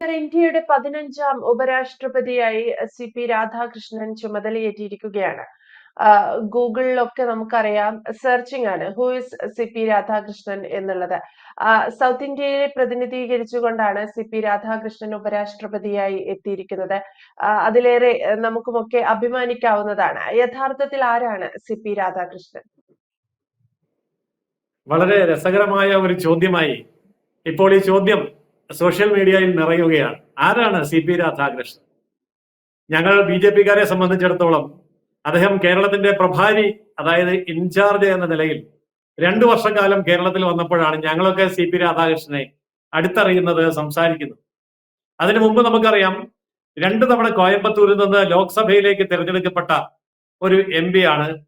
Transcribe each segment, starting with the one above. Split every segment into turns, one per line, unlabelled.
ഇന്ത്യയുടെ പതിനഞ്ചാം ഉപരാഷ്ട്രപതിയായി സി പി രാധാകൃഷ്ണൻ ചുമതലയേറ്റിരിക്കുകയാണ്. ആഹ് ഗൂഗിളിലൊക്കെ നമുക്കറിയാം സെർച്ചിങ് ആണ്. Who is C P Radhakrishnan എന്നുള്ളത്. സൗത്ത് ഇന്ത്യയെ പ്രതിനിധീകരിച്ചുകൊണ്ടാണ് സി പി രാധാകൃഷ്ണൻ ഉപരാഷ്ട്രപതിയായി എത്തിയിരിക്കുന്നത്. അതിലേറെ നമുക്കുമൊക്കെ അഭിമാനിക്കാവുന്നതാണ്. യഥാർത്ഥത്തിൽ ആരാണ് സി പി രാധാകൃഷ്ണൻ?
വളരെ രസകരമായ ഒരു ചോദ്യമായി ഇപ്പോൾ ഈ ചോദ്യം സോഷ്യൽ മീഡിയയിൽ നിറയുകയാണ്. ആരാണ് സി പി രാധാകൃഷ്ണൻ? ഞങ്ങൾ ബി ജെ പിക്കാരെ സംബന്ധിച്ചിടത്തോളം അദ്ദേഹം കേരളത്തിന്റെ പ്രഭാരി അതായത് ഇൻചാർജ് എന്ന നിലയിൽ രണ്ടു വർഷക്കാലം കേരളത്തിൽ വന്നപ്പോഴാണ് ഞങ്ങളൊക്കെ സി പി രാധാകൃഷ്ണനെ അടുത്തറിയുന്നത് സംസാരിക്കുന്നത്. അതിനു മുമ്പ് നമുക്കറിയാം രണ്ടു തവണ കോയമ്പത്തൂരിൽ നിന്ന് ലോക്സഭയിലേക്ക് തിരഞ്ഞെടുക്കപ്പെട്ട ഒരു എം പി ആണ്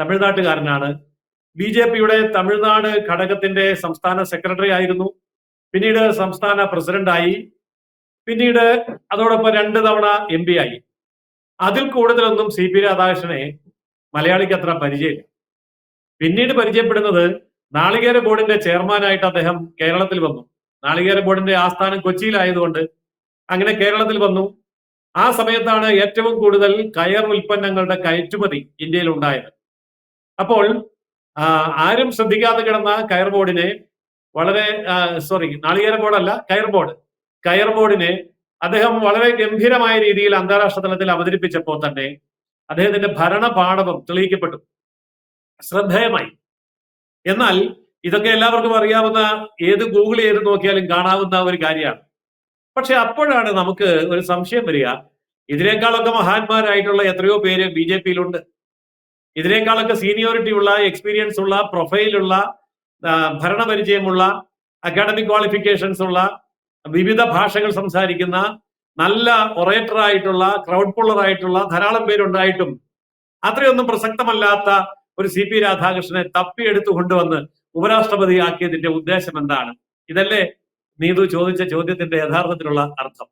തമിഴ്നാട്ടുകാരനാണ്. ബി ജെ പിയുടെ തമിഴ്നാട് ഘടകത്തിന്റെ സംസ്ഥാന സെക്രട്ടറി ആയിരുന്നു. പിന്നീട് സംസ്ഥാന പ്രസിഡന്റായി. പിന്നീട് അതോടൊപ്പം രണ്ട് തവണ എം പി ആയി. അതിൽ കൂടുതലൊന്നും സി പി രാധാകൃഷ്ണനെ മലയാളിക്ക് അത്ര പരിചയമില്ല. പിന്നീട് പരിചയപ്പെടുന്നത് നാളികേര ബോർഡിന്റെ ചെയർമാനായിട്ട് അദ്ദേഹം കേരളത്തിൽ വന്നു. നാളികേര ബോർഡിന്റെ ആസ്ഥാനം കൊച്ചിയിലായതുകൊണ്ട് അങ്ങനെ കേരളത്തിൽ വന്നു. ആ സമയത്താണ് ഏറ്റവും കൂടുതൽ കയർ ഉൽപ്പന്നങ്ങളുടെ കയറ്റുമതി ഇന്ത്യയിൽ ഉണ്ടായത്. അപ്പോൾ ആരും ശ്രദ്ധിക്കാതെ കിടന്ന കയർ ബോർഡിനെ വളരെ സോറി നാളികേര ബോർഡല്ല കയർ ബോർഡ്. കയർ ബോർഡിനെ അദ്ദേഹം വളരെ ഗംഭീരമായ രീതിയിൽ അന്താരാഷ്ട്ര തലത്തിൽ അവതരിപ്പിച്ചപ്പോൾ തന്നെ അദ്ദേഹത്തിന്റെ ഭരണ പാഠവം തെളിയിക്കപ്പെട്ടു. ശ്രദ്ധേയമായി. എന്നാൽ ഇതൊക്കെ എല്ലാവർക്കും അറിയാവുന്ന ഏത് ഗൂഗിൾ ചെയ്ത് നോക്കിയാലും കാണാവുന്ന ഒരു കാര്യമാണ്. പക്ഷെ അപ്പോഴാണ് നമുക്ക് ഒരു സംശയം വരിക. ഇതിനേക്കാളൊക്കെ മഹാന്മാരായിട്ടുള്ള എത്രയോ പേര് ബി ജെ പിയിലുണ്ട്. ഇതിനേക്കാളൊക്കെ സീനിയോറിറ്റി ഉള്ള എക്സ്പീരിയൻസ് ഉള്ള പ്രൊഫൈലുള്ള ഭരണപരിചയമുള്ള അക്കാഡമിക് ക്വാളിഫിക്കേഷൻസ് ഉള്ള വിവിധ ഭാഷകൾ സംസാരിക്കുന്ന നല്ല ഒറേറ്റർ ആയിട്ടുള്ള ക്രൗഡ് പുള്ളർ ആയിട്ടുള്ള ധാരാളം പേരുണ്ടായിട്ടും അത്രയൊന്നും പ്രസക്തമല്ലാത്ത ഒരു സി പി രാധാകൃഷ്ണനെ തപ്പിയെടുത്തു കൊണ്ടുവന്ന് ഉപരാഷ്ട്രപതി ആക്കിയതിന്റെ ഉദ്ദേശം എന്താണ്? ഇതല്ലേ നീതു ചോദിച്ച ചോദ്യത്തിന്റെ യഥാർത്ഥത്തിലുള്ള അർത്ഥം.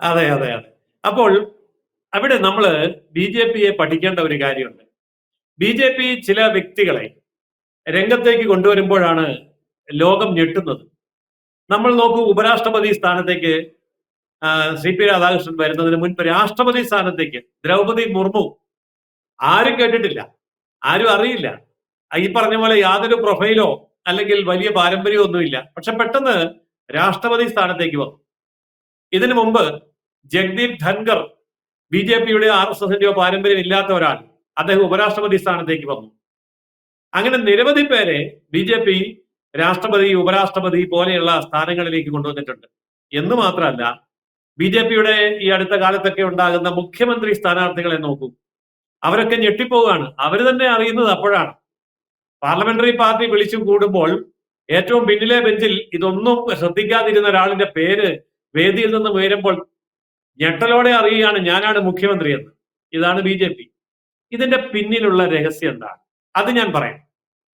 അതെ അതെ അതെ. അപ്പോൾ അവിടെ നമ്മൾ ബി ജെ പിയെ പഠിക്കേണ്ട ഒരു കാര്യമുണ്ട്. ബി ജെ പി ചില വ്യക്തികളെ രംഗത്തേക്ക് കൊണ്ടുവരുമ്പോഴാണ് ലോകം ഞെട്ടുന്നത്. നമ്മൾ നോക്കൂ ഉപരാഷ്ട്രപതി സ്ഥാനത്തേക്ക് സി പി രാധാകൃഷ്ണൻ വരുന്നതിന് മുൻപ് രാഷ്ട്രപതി സ്ഥാനത്തേക്ക് ദ്രൗപദി മുർമു ആരും കേട്ടിട്ടില്ല ആരും അറിയില്ല. ഈ പറഞ്ഞ പോലെ യാതൊരു പ്രൊഫൈലോ അല്ലെങ്കിൽ വലിയ പാരമ്പര്യമോ ഒന്നുമില്ല. പക്ഷെ പെട്ടെന്ന് രാഷ്ട്രപതി സ്ഥാനത്തേക്ക് വന്നു. ഇതിനു മുമ്പ് ജഗ്ദീപ് ധൻകർ ബി ജെ പിയുടെ ആർ എസ് എസിന്റെയോ പാരമ്പര്യം ഇല്ലാത്ത ഒരാൾ അദ്ദേഹം ഉപരാഷ്ട്രപതി സ്ഥാനത്തേക്ക് വന്നു. അങ്ങനെ നിരവധി പേരെ ബി ജെ പി രാഷ്ട്രപതി ഉപരാഷ്ട്രപതി പോലെയുള്ള സ്ഥാനങ്ങളിലേക്ക് കൊണ്ടുവന്നിട്ടുണ്ട്. എന്ന് മാത്രമല്ല ബി ജെ പിയുടെ ഈ അടുത്ത കാലത്തൊക്കെ ഉണ്ടാകുന്ന മുഖ്യമന്ത്രി സ്ഥാനാർത്ഥികളെ നോക്കൂ. അവരൊക്കെ ഞെട്ടിപ്പോവുകയാണ്. അവർ തന്നെ അറിയുന്നത് അപ്പോഴാണ്. പാർലമെന്ററി പാർട്ടി വിളിച്ചു കൂടുമ്പോൾ ഏറ്റവും പിന്നിലെ ബെഞ്ചിൽ ഇതൊന്നും ശ്രദ്ധിക്കാതിരുന്ന ഒരാളിന്റെ പേര് വേദിയിൽ നിന്ന് ഉയരുമ്പോൾ ഞെട്ടലോടെ അറിയുകയാണ് ഞാനാണ് മുഖ്യമന്ത്രി എന്ന് ഇതാണ് ബി ജെ പി. ഇതിന്റെ പിന്നിലുള്ള രഹസ്യം എന്താണ്? അത് ഞാൻ പറയാം.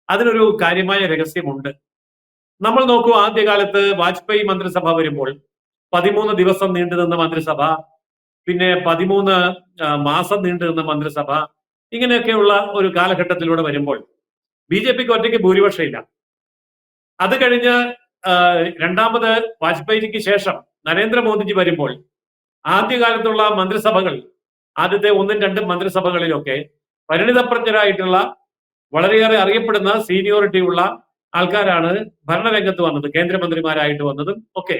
അതിനൊരു കാര്യമായ രഹസ്യമുണ്ട്. നമ്മൾ നോക്കൂ ആദ്യകാലത്ത് വാജ്പേയി മന്ത്രിസഭ വരുമ്പോൾ പതിമൂന്ന് ദിവസം നീണ്ടു നിന്ന മന്ത്രിസഭ പിന്നെ പതിമൂന്ന് മാസം നീണ്ടു നിന്ന മന്ത്രിസഭ ഇങ്ങനെയൊക്കെയുള്ള ഒരു കാലഘട്ടത്തിലൂടെ വരുമ്പോൾ ബി ജെ പിക്ക് ഒറ്റയ്ക്ക് ഭൂരിപക്ഷം ഇല്ല അത് കഴിഞ്ഞ് രണ്ടാമത് വാജ്പേയിക്ക് ശേഷം നരേന്ദ്രമോദിജി വരുമ്പോൾ ആദ്യകാലത്തുള്ള മന്ത്രിസഭകൾ ആദ്യത്തെ ഒന്നും രണ്ടും മന്ത്രിസഭകളിലൊക്കെ പരിണിതപ്രജ്ഞരായിട്ടുള്ള വളരെയേറെ അറിയപ്പെടുന്ന സീനിയോറിറ്റി ഉള്ള ആൾക്കാരാണ് ഭരണരംഗത്ത് വന്നത് കേന്ദ്രമന്ത്രിമാരായിട്ട് വന്നതും ഒക്കെ.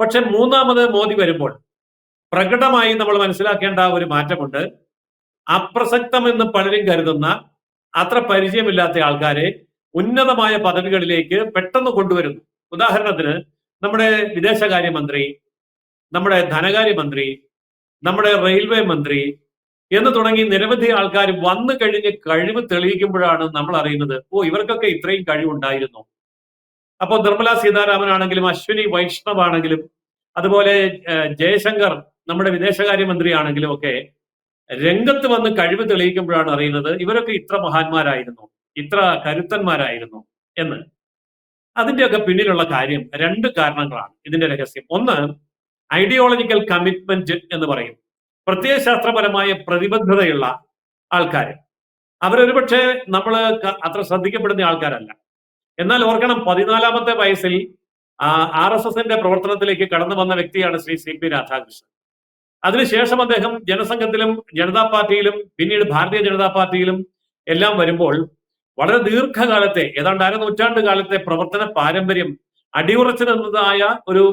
പക്ഷെ മൂന്നാമത് മോദി വരുമ്പോൾ പ്രകടമായി നമ്മൾ മനസ്സിലാക്കേണ്ട ഒരു മാറ്റമുണ്ട്. അപ്രസക്തമെന്ന് പലരും കരുതുന്ന അത്ര പരിചയമില്ലാത്ത ആൾക്കാരെ ഉന്നതമായ പദവികളിലേക്ക് പെട്ടെന്ന് കൊണ്ടുവരുന്നു. ഉദാഹരണത്തിന് നമ്മുടെ വിദേശകാര്യമന്ത്രി നമ്മുടെ ധനകാര്യമന്ത്രി നമ്മുടെ റെയിൽവേ മന്ത്രി എന്ന് തുടങ്ങി നിരവധി ആൾക്കാർ വന്നു കഴിഞ്ഞ് കഴിവ് തെളിയിക്കുമ്പോഴാണ് നമ്മൾ അറിയുന്നത് ഓ ഇവർക്കൊക്കെ ഇത്രയും കഴിവുണ്ടായിരുന്നു. അപ്പോൾ നിർമ്മല സീതാരാമൻ ആണെങ്കിലും അശ്വിനി വൈഷ്ണവ് ആണെങ്കിലും അതുപോലെ ജയശങ്കർ നമ്മുടെ വിദേശകാര്യമന്ത്രി ആണെങ്കിലും ഒക്കെ രംഗത്ത് വന്ന് കഴിവ് തെളിയിക്കുമ്പോഴാണ് അറിയുന്നത് ഇവരൊക്കെ ഇത്ര മഹാന്മാരായിരുന്നു ഇത്ര കരുത്തന്മാരായിരുന്നു എന്ന്. അതിന്റെയൊക്കെ പിന്നിലുള്ള കാര്യം രണ്ട് കാരണങ്ങളാണ്. ഇതിന്റെ രഹസ്യം. ഒന്ന് ഐഡിയോളജിക്കൽ കമ്മിറ്റ്മെന്റ് എന്ന് പറയും. പ്രത്യയശാസ്ത്രപരമായ പ്രതിബദ്ധതയുള്ള ആൾക്കാർ അവരൊരുപക്ഷെ നമ്മൾ അത്ര ശ്രദ്ധിക്കപ്പെടുന്ന ആൾക്കാരല്ല. എന്നാൽ ഓർക്കണം പതിനാലാമത്തെ വയസ്സിൽ ആർ എസ് എസിന്റെ പ്രവർത്തനത്തിലേക്ക് കടന്നു വന്ന വ്യക്തിയാണ് ശ്രീ സി പി രാധാകൃഷ്ണൻ. അതിനുശേഷം അദ്ദേഹം ജനസംഘത്തിലും ജനതാ പാർട്ടിയിലും പിന്നീട് ഭാരതീയ ജനതാ പാർട്ടിയിലും എല്ലാം വരുമ്പോൾ വളരെ ദീർഘകാലത്തെ ഏതാണ്ട് അര നൂറ്റാണ്ട് കാലത്തെ പ്രവർത്തന പാരമ്പര്യം അടിയുറച്ചു നിന്നതായ ഒരു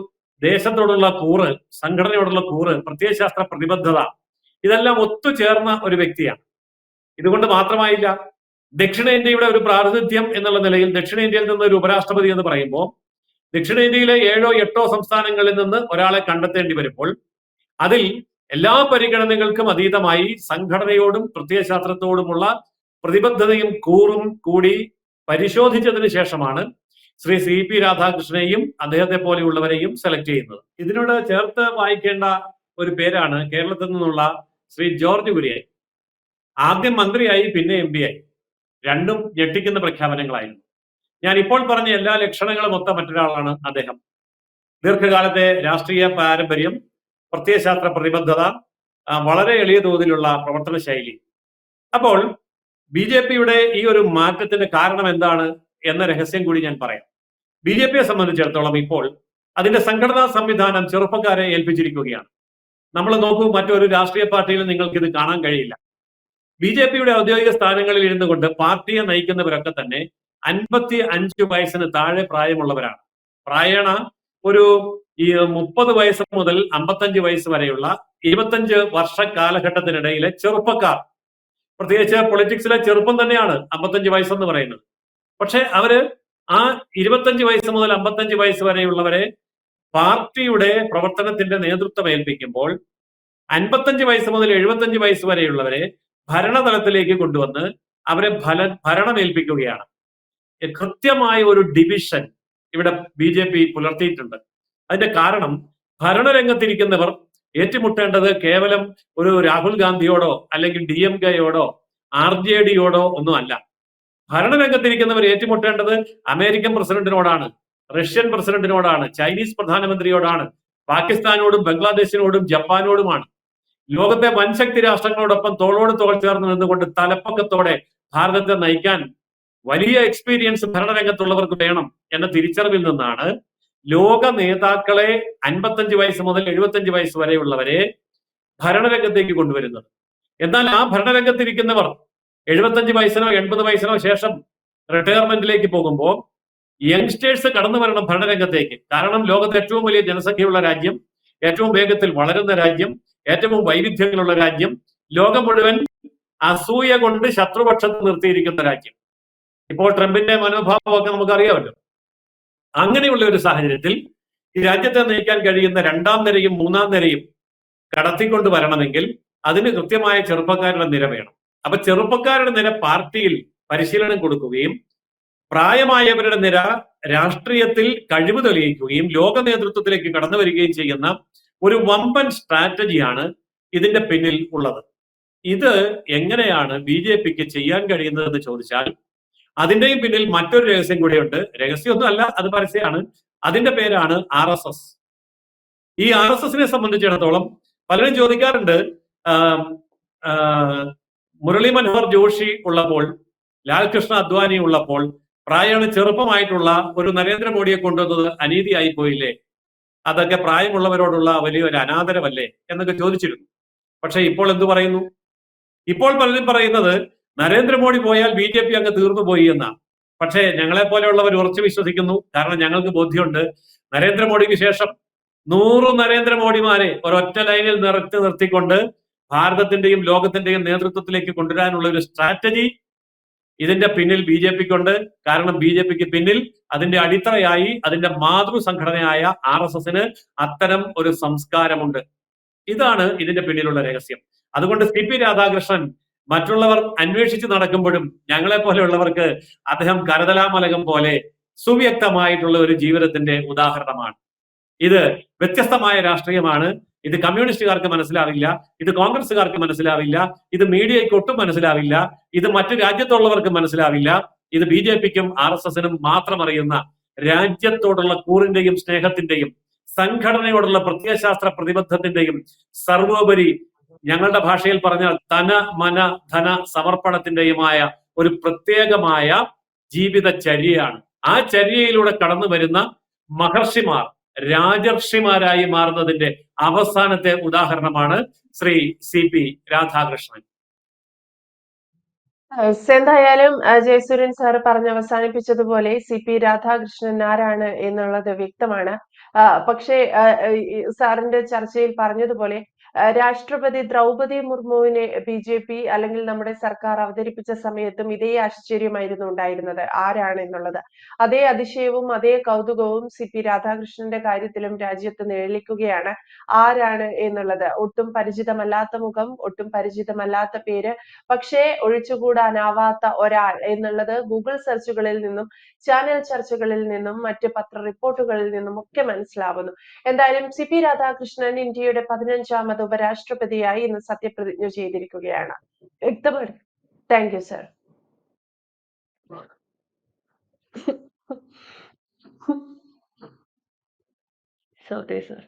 ദേശത്തോടുള്ള കൂറ് സംഘടനയോടുള്ള കൂറ് പ്രത്യയശാസ്ത്ര പ്രതിബദ്ധത ഇതെല്ലാം ഒത്തുചേർന്ന ഒരു വ്യക്തിയാണ്. ഇതുകൊണ്ട് മാത്രമായില്ല ദക്ഷിണേന്ത്യയുടെ ഒരു പ്രാതിനിധ്യം എന്നുള്ള നിലയിൽ ദക്ഷിണേന്ത്യയിൽ നിന്ന് ഒരു ഉപരാഷ്ട്രപതി എന്ന് പറയുമ്പോൾ ദക്ഷിണേന്ത്യയിലെ ഏഴോ എട്ടോ സംസ്ഥാനങ്ങളിൽ നിന്ന് ഒരാളെ കണ്ടെത്തേണ്ടി വരുമ്പോൾ അതിൽ എല്ലാ പരിഗണനകൾക്കും അതീതമായി സംഘടനയോടും പ്രത്യയശാസ്ത്രത്തോടുമുള്ള പ്രതിബദ്ധതയും കൂറും കൂടി പരിശോധിച്ചതിന് ശേഷമാണ് ശ്രീ സി പി രാധാകൃഷ്ണനെയും അദ്ദേഹത്തെ പോലെയുള്ളവരെയും സെലക്ട് ചെയ്യുന്നത്. ഇതിനോട് ചേർത്ത് വായിക്കേണ്ട ഒരു പേരാണ് കേരളത്തിൽ നിന്നുള്ള ശ്രീ ജോർജ് കുര്യൻ ആദ്യം മന്ത്രിയായി പിന്നെ എം ആയി. രണ്ടും ഞെട്ടിക്കുന്ന പ്രഖ്യാപനങ്ങളായിരുന്നു. ഞാൻ ഇപ്പോൾ പറഞ്ഞ എല്ലാ ലക്ഷണങ്ങളും ഒത്ത മറ്റൊരാളാണ് അദ്ദേഹം. ദീർഘകാലത്തെ രാഷ്ട്രീയ പാരമ്പര്യം പ്രത്യയശാസ്ത്ര പ്രതിബദ്ധത വളരെ എളിയ തോതിലുള്ള പ്രവർത്തന ശൈലി അപ്പോൾ ബി ജെ പിയുടെ ഈ ഒരു മാറ്റത്തിന് കാരണം എന്താണ്? എന്ന രഹസ്യം കൂടി ഞാൻ പറയാം. ബി ജെ പിയെ സംബന്ധിച്ചിടത്തോളം ഇപ്പോൾ അതിന്റെ സംഘടനാ സംവിധാനം ചെറുപ്പക്കാരെ ഏൽപ്പിച്ചിരിക്കുകയാണ്. നമ്മൾ നോക്കൂ മറ്റൊരു രാഷ്ട്രീയ പാർട്ടിയിലും നിങ്ങൾക്ക് ഇത് കാണാൻ കഴിയില്ല. ബി ജെ പിയുടെ ഔദ്യോഗിക സ്ഥാനങ്ങളിൽ ഇരുന്നു കൊണ്ട് പാർട്ടിയെ നയിക്കുന്നവരൊക്കെ തന്നെ അൻപത്തി അഞ്ച് വയസ്സിന് താഴെ പ്രായമുള്ളവരാണ്. പ്രായണ ഒരു ഈ മുപ്പത് വയസ്സ് മുതൽ അമ്പത്തഞ്ച് വയസ്സ് വരെയുള്ള ഇരുപത്തഞ്ച് വർഷ കാലഘട്ടത്തിനിടയിലെ ചെറുപ്പക്കാർ. പ്രത്യേകിച്ച് പൊളിറ്റിക്സിലെ ചെറുപ്പം തന്നെയാണ് അമ്പത്തഞ്ച് വയസ്സെന്ന് പറയുന്നത്. പക്ഷെ അവർ ആ ഇരുപത്തഞ്ച് വയസ്സ് മുതൽ അമ്പത്തഞ്ച് വയസ്സ് വരെയുള്ളവരെ പാർട്ടിയുടെ പ്രവർത്തനത്തിന്റെ നേതൃത്വം ഏൽപ്പിക്കുമ്പോൾ അൻപത്തഞ്ച് വയസ്സ് മുതൽ എഴുപത്തഞ്ച് വയസ്സ് വരെയുള്ളവരെ ഭരണതലത്തിലേക്ക് കൊണ്ടുവന്ന് അവരെ ഫല ഭരണമേൽപ്പിക്കുകയാണ് കൃത്യമായ ഒരു ഡിവിഷൻ ഇവിടെ ബി ജെ പി പുലർത്തിയിട്ടുണ്ട്. അതിന്റെ കാരണം ഭരണരംഗത്തിരിക്കുന്നവർ ഏറ്റുമുട്ടേണ്ടത് കേവലം ഒരു രാഹുൽ ഗാന്ധിയോടോ അല്ലെങ്കിൽ ഡി എം കെയോടോ ആർ ജെ ഡിയോടോ ഒന്നും അല്ല. ഭരണരംഗത്തിരിക്കുന്നവർ ഏറ്റുമുട്ടേണ്ടത് അമേരിക്കൻ പ്രസിഡന്റിനോടാണ് റഷ്യൻ പ്രസിഡന്റിനോടാണ് ചൈനീസ് പ്രധാനമന്ത്രിയോടാണ് പാകിസ്ഥാനോടും ബംഗ്ലാദേശിനോടും ജപ്പാനോടുമാണ്. ലോകത്തെ വൻശക്തി രാഷ്ട്രങ്ങളോടൊപ്പം തോളോട് തോൾ ചേർന്ന് നിന്നുകൊണ്ട് തലപ്പക്കത്തോടെ ഭാരതത്തെ നയിക്കാൻ വലിയ എക്സ്പീരിയൻസ് ഭരണരംഗത്തുള്ളവർക്ക് വേണം എന്ന തിരിച്ചറിവിൽ നിന്നാണ് ലോക നേതാക്കളെ അൻപത്തഞ്ച് വയസ്സ് മുതൽ എഴുപത്തഞ്ച് വയസ്സ് വരെയുള്ളവരെ ഭരണരംഗത്തേക്ക് കൊണ്ടുവരുന്നത്. എന്നാൽ ആ ഭരണരംഗത്തിരിക്കുന്നവർ എഴുപത്തഞ്ച് വയസ്സിനോ എൺപത് വയസ്സിനോ ശേഷം റിട്ടയർമെന്റിലേക്ക് പോകുമ്പോൾ യങ്സ്റ്റേഴ്സ് കടന്നു വരണം ഭരണരംഗത്തേക്ക്. കാരണം ലോകത്ത് ഏറ്റവും വലിയ ജനസംഖ്യയുള്ള രാജ്യം ഏറ്റവും വേഗത്തിൽ വളരുന്ന രാജ്യം ഏറ്റവും വൈവിധ്യങ്ങളുള്ള രാജ്യം ലോകം മുഴുവൻ അസൂയ കൊണ്ട് ശത്രുപക്ഷത്ത് നിർത്തിയിരിക്കുന്ന രാജ്യം. ഇപ്പോൾ ട്രംപിന്റെ മനോഭാവമൊക്കെ നമുക്കറിയാമല്ലോ. അങ്ങനെയുള്ള ഒരു സാഹചര്യത്തിൽ ഈ രാജ്യത്തെ നയിക്കാൻ കഴിയുന്ന രണ്ടാം നിരയും മൂന്നാം നിരയും കടത്തിക്കൊണ്ട് വരണമെങ്കിൽ അതിന് കൃത്യമായ ചെറുപ്പക്കാരുടെ നിര വേണം. അപ്പൊ ചെറുപ്പക്കാരുടെ നിര പാർട്ടിയിൽ പരിശീലനം കൊടുക്കുകയും പ്രായമായവരുടെ നിര രാഷ്ട്രീയത്തിൽ കഴിവ് തെളിയിക്കുകയും ലോക നേതൃത്വത്തിലേക്ക് കടന്നു വരികയും ചെയ്യുന്ന ഒരു വമ്പൻ സ്ട്രാറ്റജിയാണ് ഇതിന്റെ പിന്നിൽ ഉള്ളത്. ഇത് എങ്ങനെയാണ് ബി ജെ പിക്ക് ചെയ്യാൻ കഴിയുന്നതെന്ന് ചോദിച്ചാൽ അതിന്റെയും പിന്നിൽ മറ്റൊരു രഹസ്യം കൂടിയുണ്ട്. രഹസ്യമൊന്നും അല്ല അത് പരസ്യമാണ്. അതിന്റെ പേരാണ് ആർ എസ് എസ്. ഈ ആർ എസ് എസിനെ സംബന്ധിച്ചിടത്തോളം പലരും ചോദിക്കാറുണ്ട് മുരളി മനോഹർ ജോഷി ഉള്ളപ്പോൾ ലാൽകൃഷ്ണ അദ്വാനി ഉള്ളപ്പോൾ പ്രായമാണ് ചെറുപ്പമായിട്ടുള്ള ഒരു നരേന്ദ്രമോദിയെ കൊണ്ടുവന്നത് അനീതിയായി പോയില്ലേ? അതൊക്കെ പ്രായമുള്ളവരോടുള്ള വലിയൊരു അനാദരവല്ലേ എന്നൊക്കെ ചോദിച്ചിരുന്നു. പക്ഷെ ഇപ്പോൾ എന്തു പറയുന്നു? ഇപ്പോൾ പലരും പറയുന്നത് നരേന്ദ്രമോദി പോയാൽ ബി ജെ പി അങ്ങ് തീർന്നു പോയി എന്നാണ് പക്ഷേ ഞങ്ങളെ പോലെയുള്ളവർ ഉറച്ചു വിശ്വസിക്കുന്നു. കാരണം ഞങ്ങൾക്ക് ബോധ്യമുണ്ട്. നരേന്ദ്രമോദിക്ക് ശേഷം നൂറ് നരേന്ദ്രമോദിമാരെ ഒരൊറ്റ ലൈനിൽ നിറച്ച് നിർത്തിക്കൊണ്ട് ഭാരതത്തിന്റെയും ലോകത്തിന്റെയും നേതൃത്വത്തിലേക്ക് കൊണ്ടുവരാനുള്ള ഒരു സ്ട്രാറ്റജി ഇതിന്റെ പിന്നിൽ ബി ജെ പിക്കുണ്ട്. കാരണം ബി ജെ പിക്ക് പിന്നിൽ അതിന്റെ അടിത്തറയായി അതിന്റെ മാതൃ സംഘടനയായ ആർ എസ് എസിന് അത്തരം ഒരു സംസ്കാരമുണ്ട്. ഇതാണ് ഇതിന്റെ പിന്നിലുള്ള രഹസ്യം. അതുകൊണ്ട് സി പി രാധാകൃഷ്ണൻ മറ്റുള്ളവർ അന്വേഷിച്ച് നടക്കുമ്പോഴും ഞങ്ങളെ പോലെയുള്ളവർക്ക് അദ്ദേഹം കരതലാമലകം പോലെ സുവ്യക്തമായിട്ടുള്ള ഒരു ജീവിതത്തിന്റെ ഉദാഹരണമാണ്. ഇത് വ്യത്യസ്തമായ രാഷ്ട്രീയമാണ്. ഇത് കമ്മ്യൂണിസ്റ്റുകാർക്ക് മനസ്സിലാവില്ല ഇത് കോൺഗ്രസ്സുകാർക്ക് മനസ്സിലാവില്ല ഇത് മീഡിയയ്ക്ക് ഒട്ടും മനസ്സിലാവില്ല ഇത് മറ്റു രാജ്യത്തുള്ളവർക്ക് മനസ്സിലാവില്ല ഇത് ബി ജെ പിക്കും ആർ എസ് എസിനും മാത്രം അറിയുന്ന രാജ്യത്തോടുള്ള കൂറിന്റെയും സ്നേഹത്തിന്റെയും സംഘടനയോടുള്ള പ്രത്യയശാസ്ത്ര പ്രതിബദ്ധത്തിന്റെയും സർവോപരി ഞങ്ങളുടെ ഭാഷയിൽ പറഞ്ഞാൽ ധന മന ധന സമർപ്പണത്തിന്റെയുമായ ഒരു പ്രത്യേകമായ ജീവിത ചര്യയാണ്. ആ ചര്യയിലൂടെ കടന്നു വരുന്ന മഹർഷിമാർ രാജർഷിമാരായി മാറുന്നതിന്റെ അവസാനത്തെ ഉദാഹരണമാണ് ശ്രീ സി പി രാധാകൃഷ്ണൻ.
എന്തായാലും ജയസൂര്യൻ സാർ പറഞ്ഞ് അവസാനിപ്പിച്ചതുപോലെ സി പി രാധാകൃഷ്ണൻ ആരാണ് എന്നുള്ളത് വ്യക്തമാണ്. പക്ഷേ സാറിന്റെ ചർച്ചയിൽ പറഞ്ഞതുപോലെ രാഷ്ട്രപതി ദ്രൗപതി മുർമുവിനെ ബി ജെ പി അല്ലെങ്കിൽ നമ്മുടെ സർക്കാർ അവതരിപ്പിച്ച സമയത്തും ഇതേ ആശ്ചര്യമായിരുന്നു ഉണ്ടായിരുന്നത്. ആരാണ് എന്നുള്ളത് അതേ അതിശയവും അതേ കൗതുകവും സി പി രാധാകൃഷ്ണന്റെ കാര്യത്തിലും രാജ്യത്ത് നിഴലിക്കുകയാണ്. ആരാണ് എന്നുള്ളത്? ഒട്ടും പരിചിതമല്ലാത്ത മുഖം ഒട്ടും പരിചിതമല്ലാത്ത പേര് പക്ഷേ ഒഴിച്ചുകൂടാനാവാത്ത ഒരാൾ എന്നുള്ളത് ഗൂഗിൾ സെർച്ചുകളിൽ നിന്നും ചാനൽ ചർച്ചകളിൽ നിന്നും മറ്റ് പത്ര റിപ്പോർട്ടുകളിൽ നിന്നും ഒക്കെ മനസ്സിലാവുന്നു. എന്തായാലും സി പി രാധാകൃഷ്ണൻ ഇന്ത്യയുടെ പതിനഞ്ചാമത് ഉപരാഷ്ട്രപതിയായി ഇന്ന് സത്യപ്രതിജ്ഞ ചെയ്തിരിക്കുകയാണ്. വ്യക്തമാണ്. Thank you sir sorry sir